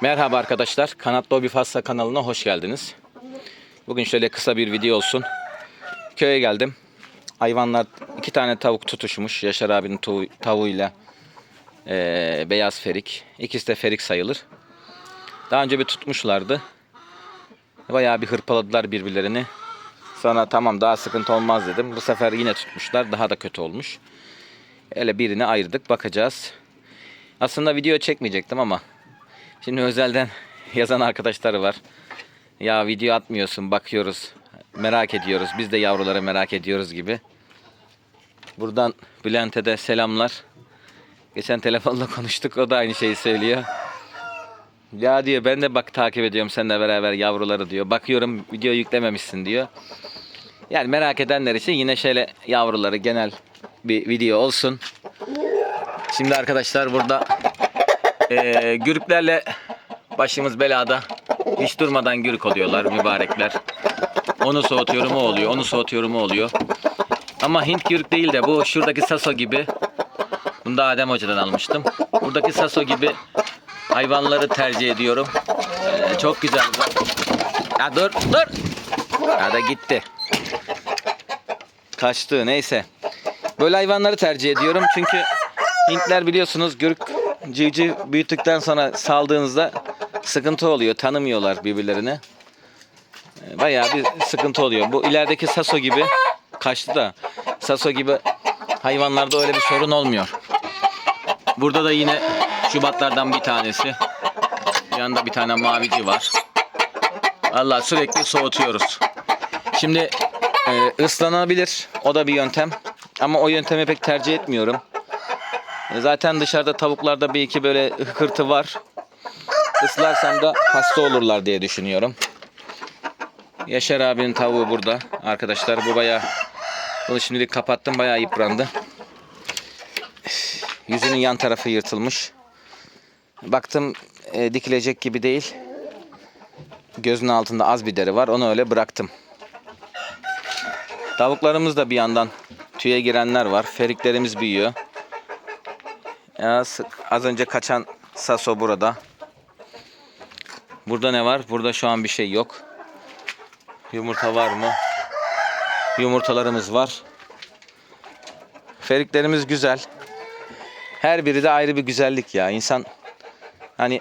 Merhaba arkadaşlar. Kanatlı Hobi Fassa kanalına hoş geldiniz. Bugün şöyle kısa bir video olsun. Köye geldim. Hayvanlar iki tane tavuk tutuşmuş. Yaşar abinin tavu- tavuğuyla eee, beyaz ferik. İkisi de ferik sayılır. Daha önce bir tutmuşlardı. Bayağı bir hırpaladılar birbirlerini. Sonra tamam daha sıkıntı olmaz dedim. Bu sefer yine tutmuşlar. Daha da kötü olmuş. Öyle birini ayırdık. Bakacağız. Aslında video çekmeyecektim ama Şimdi özelden yazan arkadaşlar var. Ya video atmıyorsun bakıyoruz. Merak ediyoruz. Biz de yavruları merak ediyoruz gibi. Buradan Bülent'e de selamlar. Geçen telefonla konuştuk. O da aynı şeyi söylüyor. Ya diyor ben de bak takip ediyorum seninle beraber yavruları diyor. Bakıyorum video yüklememişsin diyor. Yani merak edenler için yine şöyle yavruları genel bir video olsun. Şimdi arkadaşlar burada ee, gürüklerle başımız belada. Hiç durmadan gürük oluyorlar mübarekler. Onu soğutuyorum o oluyor. Onu soğutuyorum o oluyor. Ama Hint gürük değil de bu şuradaki Saso gibi. Bunu da Adem Hoca'dan almıştım. Buradaki Saso gibi hayvanları tercih ediyorum. Ee, çok güzel. Ya dur dur. Ya da gitti. Kaçtı neyse. Böyle hayvanları tercih ediyorum çünkü Hintler biliyorsunuz gürk civciv büyüttükten sonra saldığınızda sıkıntı oluyor. Tanımıyorlar birbirlerini. Ee, Bayağı bir sıkıntı oluyor. Bu ilerideki Saso gibi kaçtı da Saso gibi hayvanlarda öyle bir sorun olmuyor. Burada da yine Şubatlardan bir tanesi. Yanında bir tane mavici var. Vallahi sürekli soğutuyoruz. Şimdi e, ıslanabilir. O da bir yöntem. Ama o yöntemi pek tercih etmiyorum. Zaten dışarıda tavuklarda bir iki böyle hıkırtı var. Islarsam da hasta olurlar diye düşünüyorum. Yaşar abinin tavuğu burada. Arkadaşlar bu bayağı bunu şimdilik kapattım bayağı yıprandı. Yüzünün yan tarafı yırtılmış. Baktım e, dikilecek gibi değil. Gözünün altında az bir deri var. Onu öyle bıraktım. Tavuklarımız da bir yandan tüye girenler var. Feriklerimiz büyüyor. Ya sık- az önce kaçan Saso burada. Burada ne var? Burada şu an bir şey yok. Yumurta var mı? Yumurtalarımız var. Feriklerimiz güzel. Her biri de ayrı bir güzellik ya. İnsan hani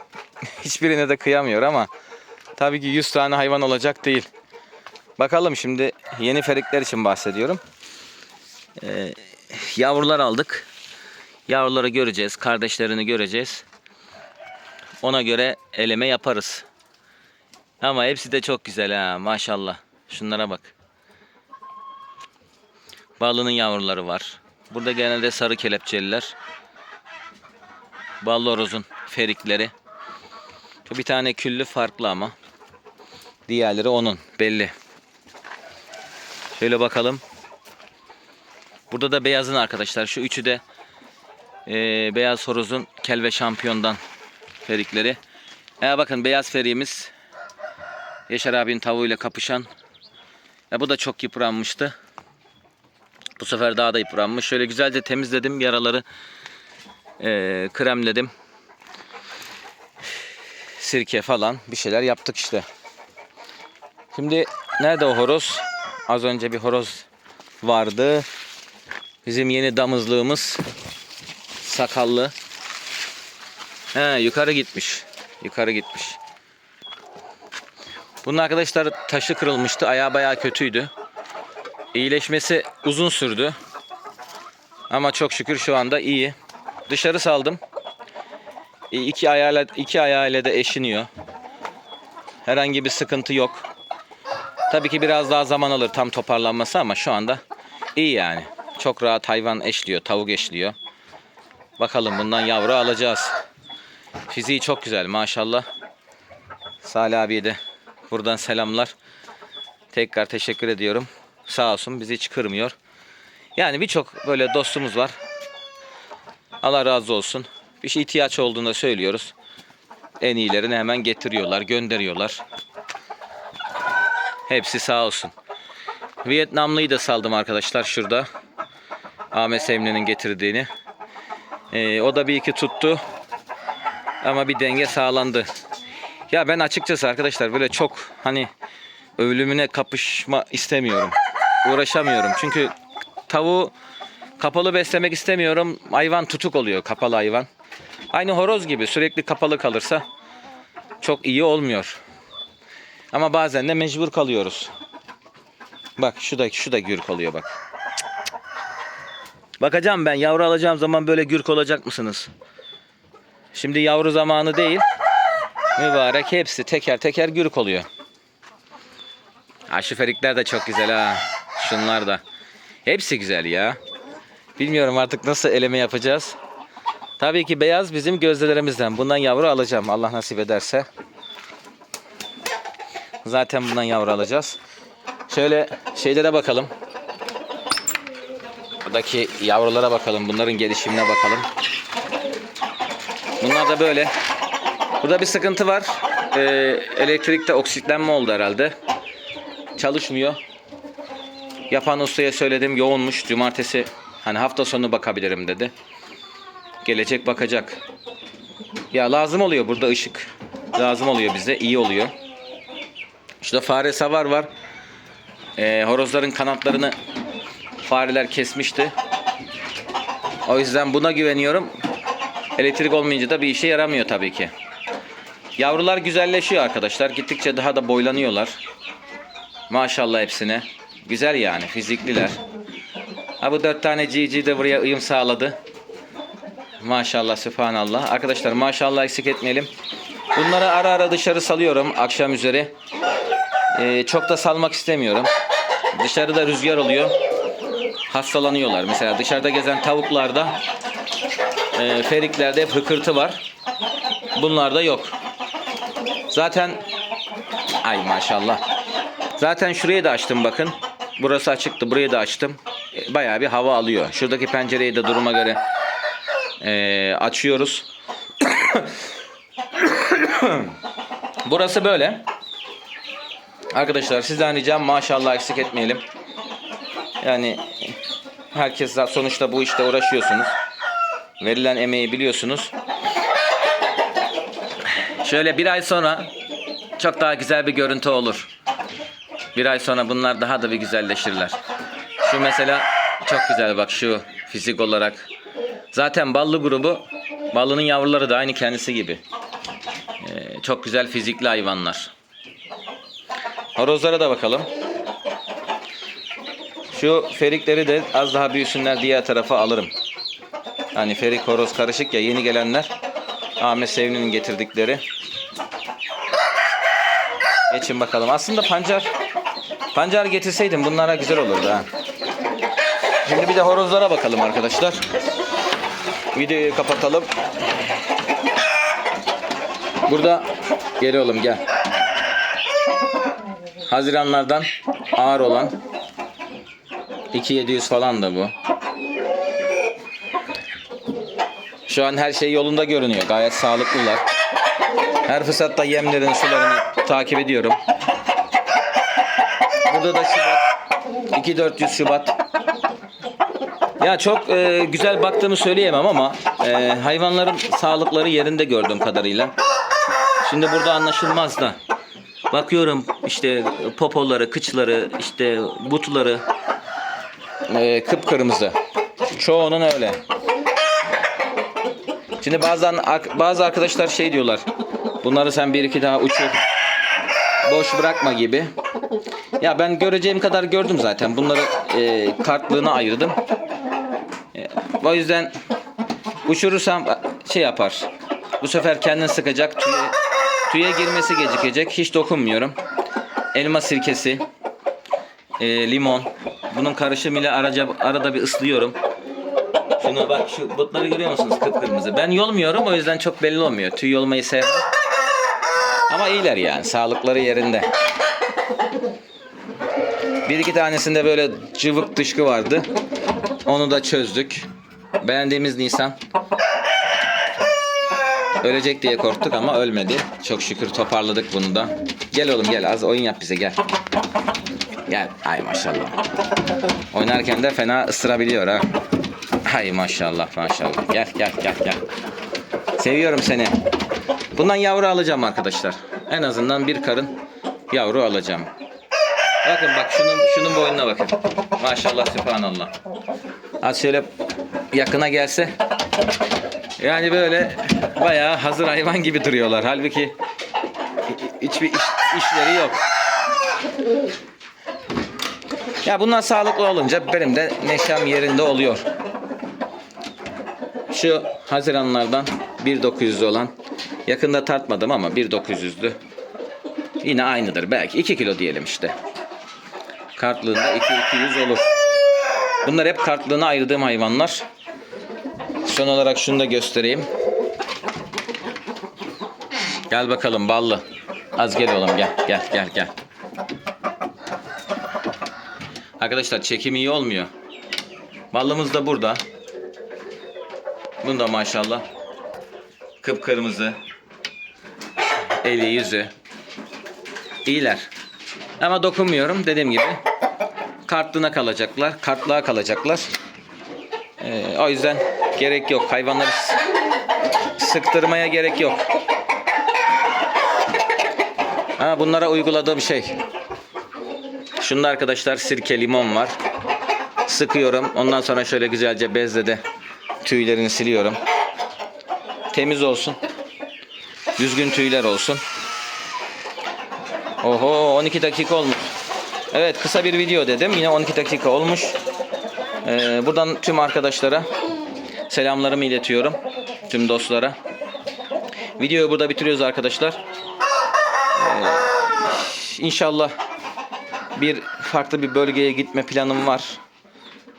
hiçbirine de kıyamıyor ama tabii ki 100 tane hayvan olacak değil. Bakalım şimdi yeni ferikler için bahsediyorum. Ee, yavrular aldık. Yavruları göreceğiz, kardeşlerini göreceğiz. Ona göre eleme yaparız. Ama hepsi de çok güzel ha maşallah. Şunlara bak. Balının yavruları var. Burada genelde sarı kelepçeliler. Ballı horozun ferikleri. Bir tane küllü farklı ama. Diğerleri onun belli. Şöyle bakalım. Burada da beyazın arkadaşlar. Şu üçü de ee, beyaz horozun kel ve şampiyondan ferikleri. Ya bakın beyaz feriğimiz Yaşar abinin tavuğuyla kapışan. Ya bu da çok yıpranmıştı. Bu sefer daha da yıpranmış. Şöyle güzelce temizledim yaraları. ee, kremledim. Sirke falan bir şeyler yaptık işte. Şimdi nerede o horoz? Az önce bir horoz vardı. Bizim yeni damızlığımız sakallı. He yukarı gitmiş. Yukarı gitmiş. Bunun arkadaşlar taşı kırılmıştı. Ayağı bayağı kötüydü. İyileşmesi uzun sürdü. Ama çok şükür şu anda iyi. Dışarı saldım. İki ayağıyla, iki ayağıyla da eşiniyor. Herhangi bir sıkıntı yok. Tabii ki biraz daha zaman alır tam toparlanması ama şu anda iyi yani. Çok rahat hayvan eşliyor, tavuk eşliyor. Bakalım bundan yavru alacağız. Fiziği çok güzel maşallah. Salih abiye de buradan selamlar. Tekrar teşekkür ediyorum. Sağ olsun bizi hiç kırmıyor. Yani birçok böyle dostumuz var. Allah razı olsun. Bir şey ihtiyaç olduğunda söylüyoruz. En iyilerini hemen getiriyorlar, gönderiyorlar. Hepsi sağ olsun. Vietnamlıyı da saldım arkadaşlar şurada. Ahmet Semli'nin getirdiğini. Ee, o da bir iki tuttu. Ama bir denge sağlandı. Ya ben açıkçası arkadaşlar böyle çok hani ölümüne kapışma istemiyorum. Uğraşamıyorum. Çünkü tavuğu kapalı beslemek istemiyorum. Hayvan tutuk oluyor kapalı hayvan. Aynı horoz gibi sürekli kapalı kalırsa çok iyi olmuyor. Ama bazen de mecbur kalıyoruz. Bak şu da şu da gürk oluyor bak. Bakacağım ben yavru alacağım zaman böyle gürk olacak mısınız? Şimdi yavru zamanı değil. Mübarek hepsi teker teker gürk oluyor. Ha şu ferikler de çok güzel ha. Şunlar da. Hepsi güzel ya. Bilmiyorum artık nasıl eleme yapacağız. Tabii ki beyaz bizim gözdelerimizden. Bundan yavru alacağım Allah nasip ederse. Zaten bundan yavru alacağız. Şöyle şeylere bakalım. Buradaki yavrulara bakalım. Bunların gelişimine bakalım. Bunlar da böyle. Burada bir sıkıntı var. Ee, elektrikte oksitlenme oldu herhalde. Çalışmıyor. Yapan ustaya söyledim yoğunmuş. Cumartesi hani hafta sonu bakabilirim dedi. Gelecek bakacak. Ya lazım oluyor burada ışık. Lazım oluyor bize. iyi oluyor. Şurada fare savar var. Ee, horozların kanatlarını fareler kesmişti. O yüzden buna güveniyorum. Elektrik olmayınca da bir işe yaramıyor tabii ki. Yavrular güzelleşiyor arkadaşlar. Gittikçe daha da boylanıyorlar. Maşallah hepsine. Güzel yani fizikliler. Ha bu dört tane GG de buraya uyum sağladı. Maşallah sübhanallah. Arkadaşlar maşallah eksik etmeyelim. Bunları ara ara dışarı salıyorum akşam üzeri. Ee, çok da salmak istemiyorum. Dışarıda rüzgar oluyor. Hastalanıyorlar. Mesela dışarıda gezen tavuklarda e, feriklerde hep hıkırtı var. Bunlarda yok. Zaten ay maşallah. Zaten şurayı da açtım bakın. Burası açıktı. Burayı da açtım. E, Bayağı bir hava alıyor. Şuradaki pencereyi de duruma göre e, açıyoruz. Burası böyle. Arkadaşlar sizden ricam maşallah eksik etmeyelim. Yani herkes sonuçta bu işte uğraşıyorsunuz. Verilen emeği biliyorsunuz. Şöyle bir ay sonra çok daha güzel bir görüntü olur. Bir ay sonra bunlar daha da bir güzelleşirler. Şu mesela çok güzel bak şu fizik olarak. Zaten ballı grubu ballının yavruları da aynı kendisi gibi. Ee, çok güzel fizikli hayvanlar. Horozlara da bakalım. Şu ferikleri de az daha büyüsünler diğer tarafa alırım. Hani ferik horoz karışık ya yeni gelenler. Ahmet Sevni'nin getirdikleri. Geçin bakalım. Aslında pancar pancar getirseydim bunlara güzel olurdu ha. Şimdi bir de horozlara bakalım arkadaşlar. Videoyu kapatalım. Burada gel oğlum gel. Haziranlardan ağır olan 2700 falan da bu. Şu an her şey yolunda görünüyor. Gayet sağlıklılar. Her fırsatta yemlerin sularını takip ediyorum. Burada da Şubat. 2400 Şubat. Ya çok e, güzel baktığımı söyleyemem ama e, hayvanların sağlıkları yerinde gördüğüm kadarıyla. Şimdi burada anlaşılmaz da. Bakıyorum işte popoları, kıçları, işte butları e, kıpkırmızı. Çoğunun öyle. Şimdi bazen bazı arkadaşlar şey diyorlar. Bunları sen bir iki daha uçur. Boş bırakma gibi. Ya ben göreceğim kadar gördüm zaten. Bunları e, kartlığına ayırdım. E, o yüzden uçurursam şey yapar. Bu sefer kendini sıkacak. Tüye, tüye girmesi gecikecek. Hiç dokunmuyorum. Elma sirkesi. e, limon. Bunun karışımıyla araca, arada bir ıslıyorum. Şuna bak şu botları görüyor musunuz kıpkırmızı. Ben yolmuyorum o yüzden çok belli olmuyor. Tüy yolmayı sevmem. Ama iyiler yani. Sağlıkları yerinde. Bir iki tanesinde böyle cıvık dışkı vardı. Onu da çözdük. Beğendiğimiz Nisan. Ölecek diye korktuk ama ölmedi. Çok şükür toparladık bunu da. Gel oğlum gel az oyun yap bize gel. Gel. Ay maşallah. Oynarken de fena ısırabiliyor ha. Hay maşallah maşallah. Gel gel gel gel. Seviyorum seni. Bundan yavru alacağım arkadaşlar. En azından bir karın yavru alacağım. Bakın bak şunun şunun boynuna bakın. Maşallah sübhanallah. Az şöyle yakına gelse yani böyle bayağı hazır hayvan gibi duruyorlar. Halbuki hiçbir iş, işleri yok. Ya bunlar sağlıklı olunca benim de neşem yerinde oluyor. Şu Haziranlardan 1900 olan yakında tartmadım ama 1900'dü. Yine aynıdır belki 2 kilo diyelim işte. Kartlığında 2-200 olur. Bunlar hep kartlığına ayırdığım hayvanlar. Son olarak şunu da göstereyim. Gel bakalım ballı. Az gel oğlum gel gel gel gel. Arkadaşlar çekim iyi olmuyor. Ballımız da burada. Bunda maşallah. Kıpkırmızı. Eli yüzü. İyiler. Ama dokunmuyorum dediğim gibi. Kartlığına kalacaklar. Kartlığa kalacaklar. Ee, o yüzden gerek yok. Hayvanları sıktırmaya gerek yok. Ha, bunlara uyguladığım şey. Şunda arkadaşlar sirke limon var. Sıkıyorum. Ondan sonra şöyle güzelce bezle de tüylerini siliyorum. Temiz olsun. Düzgün tüyler olsun. Oho 12 dakika olmuş. Evet kısa bir video dedim. Yine 12 dakika olmuş. Ee, buradan tüm arkadaşlara selamlarımı iletiyorum. Tüm dostlara. Videoyu burada bitiriyoruz arkadaşlar. Ee, inşallah bir farklı bir bölgeye gitme planım var.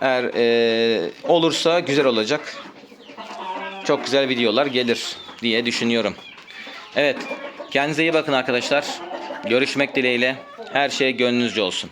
Eğer e, olursa güzel olacak. Çok güzel videolar gelir diye düşünüyorum. Evet. Kendinize iyi bakın arkadaşlar. Görüşmek dileğiyle. Her şey gönlünüzce olsun.